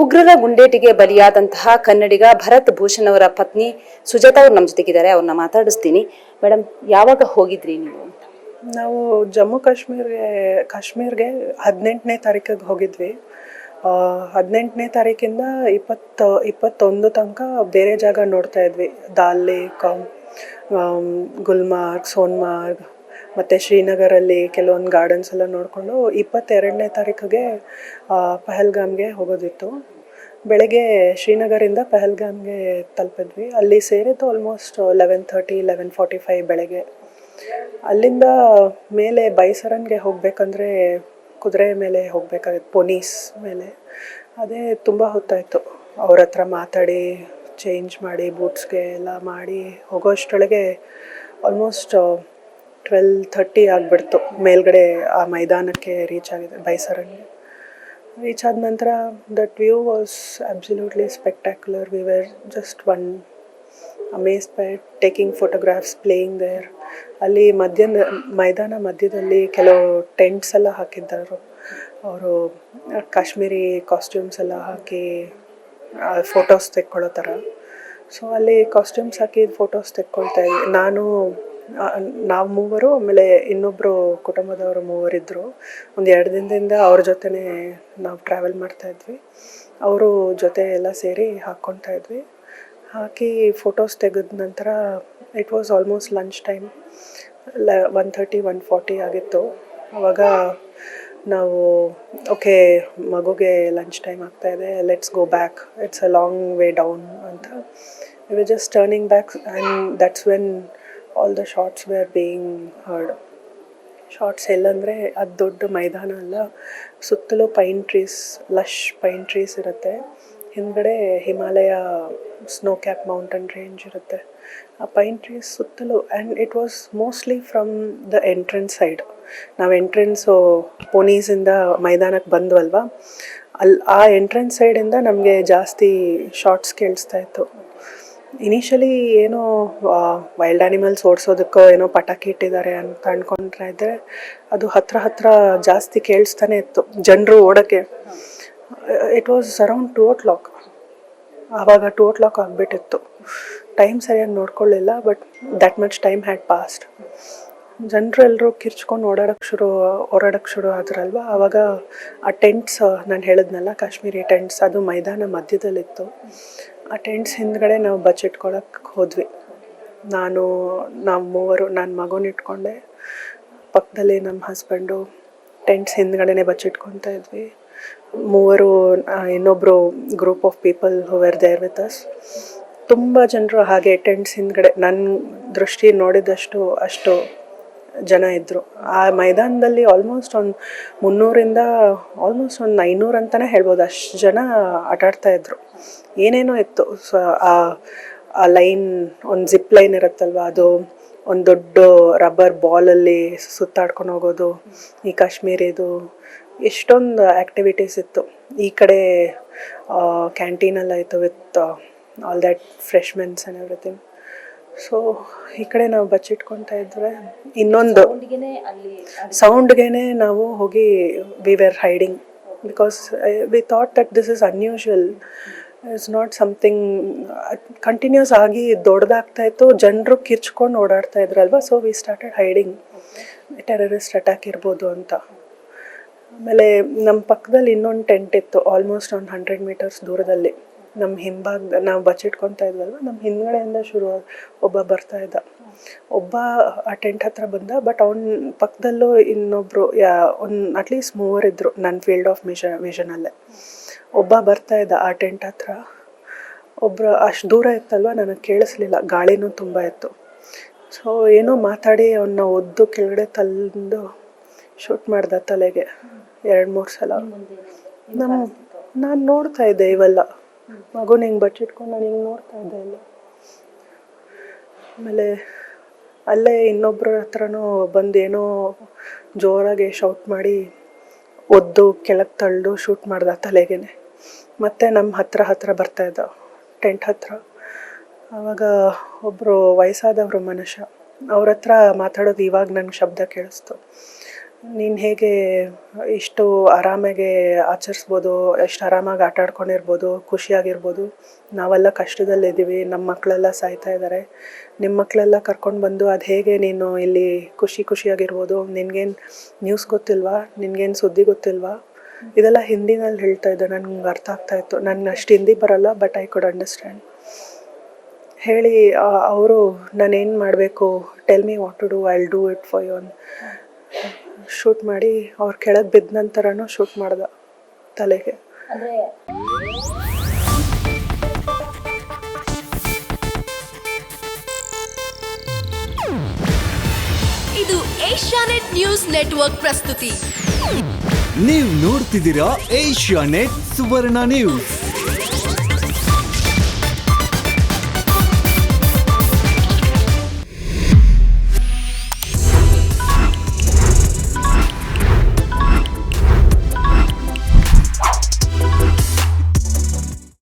ಉಗ್ರರ ಗುಂಡೇಟಿಗೆ ಬಲಿಯಾದಂತಹ ಕನ್ನಡಿಗ ಭರತ್ ಭೂಷಣ್ ಅವರ ಪತ್ನಿ ಸುಜಾತ ಅವ್ರು ನಮ್ಮ ಜೊತೆಗಿದ್ದಾರೆ ಅವ್ರನ್ನ ಮಾತಾಡಿಸ್ತೀನಿ. ಮೇಡಮ್ ಯಾವಾಗ ಹೋಗಿದ್ರಿ ನೀವು? ನಾವು ಜಮ್ಮು ಕಾಶ್ಮೀರ್ಗೆ ಕಾಶ್ಮೀರ್ಗೆ ಹದಿನೆಂಟನೇ ತಾರೀಕಿಗೆ ಹೋಗಿದ್ವಿ. ಹದಿನೆಂಟನೇ ತಾರೀಕಿಂದ ಇಪ್ಪತ್ತು, ಇಪ್ಪತ್ತೊಂದು ತನಕ ಬೇರೆ ಜಾಗ ನೋಡ್ತಾ ಇದ್ವಿ. ದಾಲ್ ಲೇಕ್ ಗುಲ್ಮಾರ್ಗ್, ಸೋನ್ಮಾರ್ಗ್ ಮತ್ತು ಶ್ರೀನಗರಲ್ಲಿ ಕೆಲವೊಂದು ಗಾರ್ಡನ್ಸ್ ಎಲ್ಲ ನೋಡಿಕೊಂಡು ಇಪ್ಪತ್ತೆರಡನೇ ತಾರೀಕಿಗೆ ಪಹಲ್ಗಾಮ್ಗೆ ಹೋಗೋದಿತ್ತು. ಬೆಳಗ್ಗೆ ಶ್ರೀನಗರಿಂದ ಪಹಲ್ಗಾಮ್ಗೆ ತಲುಪಿದ್ವಿ. ಅಲ್ಲಿ ಸೇರಿದ್ದು almost eleven thirty eleven forty five ಬೆಳಗ್ಗೆ. ಅಲ್ಲಿಂದ ಮೇಲೆ ಬೈಸರನ್ಗೆ ಹೋಗಬೇಕಂದ್ರೆ ಕುದುರೆ ಮೇಲೆ ಹೋಗಬೇಕಾಗಿತ್ತು ಪೊನೀಸ್ ಮೇಲೆ. ಅದೇ ತುಂಬ ಹೊತ್ತಾಯಿತು. ಅವ್ರ ಹತ್ರ ಮಾತಾಡಿ ಚೇಂಜ್ ಮಾಡಿ ಬೂಟ್ಸ್ಗೆ ಎಲ್ಲ ಮಾಡಿ ಹೋಗೋಷ್ಟರೊಳಗೆ ಆಲ್ಮೋಸ್ಟ್ ಟ್ವೆಲ್ ಥರ್ಟಿ ಆಗಿಬಿಡ್ತು. ಮೇಲ್ಗಡೆ ಆ ಮೈದಾನಕ್ಕೆ ರೀಚ್ ಆಗಿದೆ, ಬೈಸರಲ್ಲಿ. ರೀಚ್ ಆದ ನಂತರ that view was absolutely spectacular we were just one amaze by taking photographs playing there ಅಲ್ಲಿ ಮಧ್ಯ ಮೈದಾನ ಮಧ್ಯದಲ್ಲಿ ಕೆಲವು ಟೆಂಟ್ಸ್ ಎಲ್ಲ ಹಾಕಿದ್ದರು. ಅವರು ಕಾಶ್ಮೀರಿ ಕಾಸ್ಟ್ಯೂಮ್ಸ್ ಎಲ್ಲ ಹಾಕಿ ಫೋಟೋಸ್ ತೆಕ್ಕೊಳ್ಳೋ ಥರ. ಸೊ ಅಲ್ಲಿ ಕಾಸ್ಟ್ಯೂಮ್ಸ್ ಹಾಕಿ ಫೋಟೋಸ್ ತೆಕ್ಕೊಳ್ತಾ ಇದ್ದೆ. ನಾನು ನಾವು ಮೂವರು, ಆಮೇಲೆ ಇನ್ನೊಬ್ಬರು ಕುಟುಂಬದವರು ಮೂವರಿದ್ದರು ಒಂದು ಎರಡು ದಿನದಿಂದ ಅವ್ರ ಜೊತೆನೇ ನಾವು ಟ್ರಾವೆಲ್ ಮಾಡ್ತಾಯಿದ್ವಿ ಅವರು ಜೊತೆ ಎಲ್ಲ ಸೇರಿ ಹಾಕ್ಕೊಳ್ತಾ ಇದ್ವಿ. ಹಾಕಿ ಫೋಟೋಸ್ ತೆಗೆದ ನಂತರ it was almost lunch time ಲ ಒನ್ ಥರ್ಟಿ ಒನ್ ಫಾರ್ಟಿ ಆಗಿತ್ತು. ಅವಾಗ ನಾವು ಓಕೆ ಮಗುಗೆ ಲಂಚ್ ಟೈಮ್ ಆಗ್ತಾ ಇದೆ. Let's go back it's a long way down ಅಂತ. We just turning back and that's when all the shots were being heard shots ಎಲ್ಲಂದರೆ ಅದು ದೊಡ್ಡ ಮೈದಾನ ಅಲ್ಲ. ಸುತ್ತಲೂ pine trees lush pine trees ಇರುತ್ತೆ. ಹಿಂದ್ಗಡೆ Himalaya snow cap mountain range ಇರುತ್ತೆ. ಆ ಪೈನ್ ಟ್ರೀಸ್ ಸುತ್ತಲೂ and it was mostly from the entrance side ನಾವು ಎಂಟ್ರೆನ್ಸು ಪೋನೀಸಿಂದ ಮೈದಾನಕ್ಕೆ ಬಂದ್ವಲ್ವ? ಅಲ್ಲಿ ಆ ಎಂಟ್ರೆನ್ಸ್ ಸೈಡಿಂದ ನಮಗೆ ಜಾಸ್ತಿ ಶಾರ್ಟ್ಸ್ ಕೇಳಿಸ್ತಾ ಇತ್ತು. ಇನಿಷಿಯಲಿ ಏನೋ ವೈಲ್ಡ್ ಆ್ಯನಿಮಲ್ಸ್ ಓಡಿಸೋದಕ್ಕೋ ಏನೋ ಪಟಾಕಿ ಇಟ್ಟಿದ್ದಾರೆ ಅಂತ ಅಂದ್ಕೊಂಡ್ರೆ ಇದ್ದರೆ ಅದು ಹತ್ರ ಹತ್ರ ಜಾಸ್ತಿ ಕೇಳಿಸ್ತಾನೆ ಇತ್ತು ಜನರು ಓಡೋಕ್ಕೆ. It was around two o'clock ಆವಾಗ ಟು ಓ ಕ್ಲಾಕ್ ಆಗಿಬಿಟ್ಟಿತ್ತು. ಟೈಮ್ ಸರಿಯಾಗಿ ನೋಡ್ಕೊಳ್ಳಿಲ್ಲ but that much time had passed ಜನರು ಎಲ್ಲರೂ ಕಿರ್ಚ್ಕೊಂಡು ಓಡಾಡೋಕ್ಕೆ ಶುರು ಓಡಾಡೋಕ್ಕೆ ಶುರು ಆದ್ರಲ್ವ? ಆವಾಗ ಆ ಟೆಂಟ್ಸ್ ನಾನು ಹೇಳಿದ್ನಲ್ಲ, ಕಾಶ್ಮೀರಿ ಟೆಂಟ್ಸ್ ಅದು ಮೈದಾನ ಮಧ್ಯದಲ್ಲಿತ್ತು. ಆ ಟೆಂಟ್ಸ್ ಹಿಂದ್ಗಡೆ ನಾವು ಬಚ್ಚಿಟ್ಕೊಳಕ್ಕೆ ಹೋದ್ವಿ. ನಾನು, ನಾವು ಮೂವರು ನನ್ನ ಮಗುನ ಇಟ್ಕೊಂಡೆ. ಪಕ್ಕದಲ್ಲಿ ನಮ್ಮ ಹಸ್ಬೆಂಡು ಟೆಂಟ್ಸ್ ಹಿಂದ್ಗಡೆನೆ ಬಚ್ಚಿಟ್ಕೊತಾ ಇದ್ವಿ. ಮೂವರು ಇನ್ನೊಬ್ಬರು group of people who were there with us ತುಂಬ ಜನರು ಹಾಗೆ ಟೆಂಟ್ಸ್ ಹಿಂದ್ಗಡೆ ನನ್ನ ದೃಷ್ಟಿ ನೋಡಿದಷ್ಟು ಅಷ್ಟು ಜನ ಇದ್ದರು ಆ ಮೈದಾನದಲ್ಲಿ ಆಲ್ಮೋಸ್ಟ್ ಒಂದು ಮುನ್ನೂರಿಂದ ಆಲ್ಮೋಸ್ಟ್ ಒಂದು ಐನೂರು ಅಂತಲೇ ಹೇಳ್ಬೋದು. ಅಷ್ಟು ಜನ ಆಟಾಡ್ತಾ ಇದ್ದರು ಏನೇನೋ ಇತ್ತು. ಸೊ, ಆ ಲೈನ್, ಒಂದು ಜಿಪ್ ಲೈನ್ ಇರುತ್ತಲ್ವ, ಅದು ಒಂದು ದೊಡ್ಡ ರಬ್ಬರ್ ಬಾಲಲ್ಲಿ ಸುತ್ತಾಡ್ಕೊಂಡು ಹೋಗೋದು, ಈ ಕಾಶ್ಮೀರಿದು, ಎಷ್ಟೊಂದು ಆ್ಯಕ್ಟಿವಿಟೀಸ್ ಇತ್ತು. ಈ ಕಡೆ ಕ್ಯಾಂಟೀನಲ್ಲಿ ಇತ್ತು with all that freshmens and everything so ಈ ಕಡೆ ನಾವು ಬಚ್ಚಿಟ್ಕೊತಾ ಇದ್ರೆ ಇನ್ನೊಂದು ಸೌಂಡ್ಗೆನೆ ನಾವು ಹೋಗಿ we were hiding because we thought that this is unusual it's not something continues ಆಗಿ ದೊಡ್ಡದಾಗ್ತಾ ಇತ್ತು. ಜನರು ಕಿರ್ಚ್ಕೊಂಡು ಓಡಾಡ್ತಾ ಇದ್ರಲ್ವ? So we started hiding terrorist attack ಇರ್ಬೋದು ಅಂತ. ಆಮೇಲೆ ನಮ್ಮ ಪಕ್ಕದಲ್ಲಿ ಇನ್ನೊಂದು ಟೆಂಟ್ ಇತ್ತು ಆಲ್ಮೋಸ್ಟ್ ಒಂದು ಹಂಡ್ರೆಡ್ ಮೀಟರ್ಸ್ ದೂರದಲ್ಲಿ. ನಮ್ಮ ಹಿಂಭಾಗ ನಾವು ಬಚ್ಚಿಟ್ಕೊತಾ ಇದ್ವಲ್ವ ನಮ್ಮ ಹಿಂದ್ಗಡೆಯಿಂದ ಶುರು ಒಬ್ಬ ಬರ್ತಾ ಇದ್ದ. ಒಬ್ಬ ಆ ಟೆಂಟ್ ಹತ್ರ ಬಂದ ಬಟ್ ಅವನ ಪಕ್ಕದಲ್ಲೂ ಇನ್ನೊಬ್ರು ಯಾ ಒಂದು ಅಟ್ಲೀಸ್ಟ್ ಮೂವರಿದ್ರು ನನ್ನ ಫೀಲ್ಡ್ ಆಫ್ ಮಿಷನ್ ವಿಷನಲ್ಲೇ ಒಬ್ಬ ಬರ್ತಾ ಇದ್ದ ಆ ಟೆಂಟ್ ಹತ್ರ. ಒಬ್ರು ಅಷ್ಟು ದೂರ ಇತ್ತಲ್ವ ನನಗೆ ಕೇಳಿಸ್ಲಿಲ್ಲ. ಗಾಳಿನೂ ತುಂಬ ಇತ್ತು. ಸೊ ಏನೋ ಮಾತಾಡಿ ಅವನ್ನ ಒದ್ದು ಕೆಳಗಡೆ ತಂದು ಶೂಟ್ ಮಾಡ್ದ ತಲೆಗೆ. ಎರಡು ಮೂರು ಸಲ. ನಮ್ಮ ನಾನು ನೋಡ್ತಾ ಇದ್ದೆ ಇವೆಲ್ಲ. ಮಗುನ ಹಿಂಗೆ ಬಚ್ಚಿಟ್ಕೊಂಡು ನಾನು ಹಿಂಗೆ ನೋಡ್ತಾ ಇದ್ದೆ ಇಲ್ಲ ಆಮೇಲೆ ಅಲ್ಲೇ ಇನ್ನೊಬ್ಬರ ಹತ್ರನೂ ಬಂದು ಏನೋ ಜೋರಾಗಿ ಶೌಟ್ ಮಾಡಿ ಒದ್ದು ಕೆಳಗೆ ತಳ್ಳು ಶೂಟ್ ಮಾಡ್ದ ತಲೆಗೇನೆ. ಮತ್ತು ನಮ್ಮ ಹತ್ರ ಹತ್ರ ಬರ್ತಾ ಇದ್ದ ಟೆಂಟ್ ಹತ್ರ. ಆವಾಗ ಒಬ್ಬರು ವಯಸ್ಸಾದವರು ಮನುಷ್ಯ, ಅವ್ರ ಹತ್ರ ಮಾತಾಡೋದು ಇವಾಗ ನನಗೆ ಶಬ್ದ ಕೇಳಿಸ್ತು. ನೀನು ಹೇಗೆ ಇಷ್ಟು ಆರಾಮಾಗೆ ಆಚರಿಸ್ಬೋದು, ಎಷ್ಟು ಆರಾಮಾಗಿ ಆಟ ಆಡ್ಕೊಂಡಿರ್ಬೋದು ಖುಷಿಯಾಗಿರ್ಬೋದು, ನಾವೆಲ್ಲ ಕಷ್ಟದಲ್ಲಿದ್ದೀವಿ ನಮ್ಮ ಮಕ್ಕಳೆಲ್ಲ ಸಾಯ್ತಾ ಇದ್ದಾರೆ ನಿಮ್ಮ ಮಕ್ಕಳೆಲ್ಲ ಕರ್ಕೊಂಡು ಬಂದು ಅದು ಹೇಗೆ ನೀನು ಇಲ್ಲಿ ಖುಷಿ ಖುಷಿಯಾಗಿರ್ಬೋದು? ನಿನಗೇನು ನ್ಯೂಸ್ ಗೊತ್ತಿಲ್ವಾ? ನಿನಗೇನು ಸುದ್ದಿ ಗೊತ್ತಿಲ್ವಾ? ಇದೆಲ್ಲ ಹಿಂದಿನಲ್ಲಿ ಹೇಳ್ತಾ ಇದ್ದೆ, ನನಗೆ ಅರ್ಥ ಆಗ್ತಾ ಇತ್ತು. ನನಗೆ ಅಷ್ಟು ಹಿಂದಿ ಬರಲ್ಲ ಬಟ್ ಐ ಕುಡ್ ಅಂಡರ್ಸ್ಟ್ಯಾಂಡ್ ಹೇಳಿ ಅವರು ನಾನೇನು ಮಾಡಬೇಕು? Tell me what to do I do it for you shoot ಮಾಡಿ ಅವ್ರ ಕೆಳಗೆ ಬಿದ್ದ ನಂತರನೂ ಶೂಟ್ ಮಾಡ್ದ ತಲೆಗೆ. ಅಂದ್ರೆ ಇದು ಏಷ್ಯಾನೆಟ್ ನ್ಯೂಸ್ ನೆಟ್ವರ್ಕ್ ಪ್ರಸ್ತುತಿ. ನೀವು ನೋಡ್ತಿದ್ದೀರಾ ಏಷ್ಯಾ ನೆಟ್ ಸುವರ್ಣ ನ್ಯೂಸ್.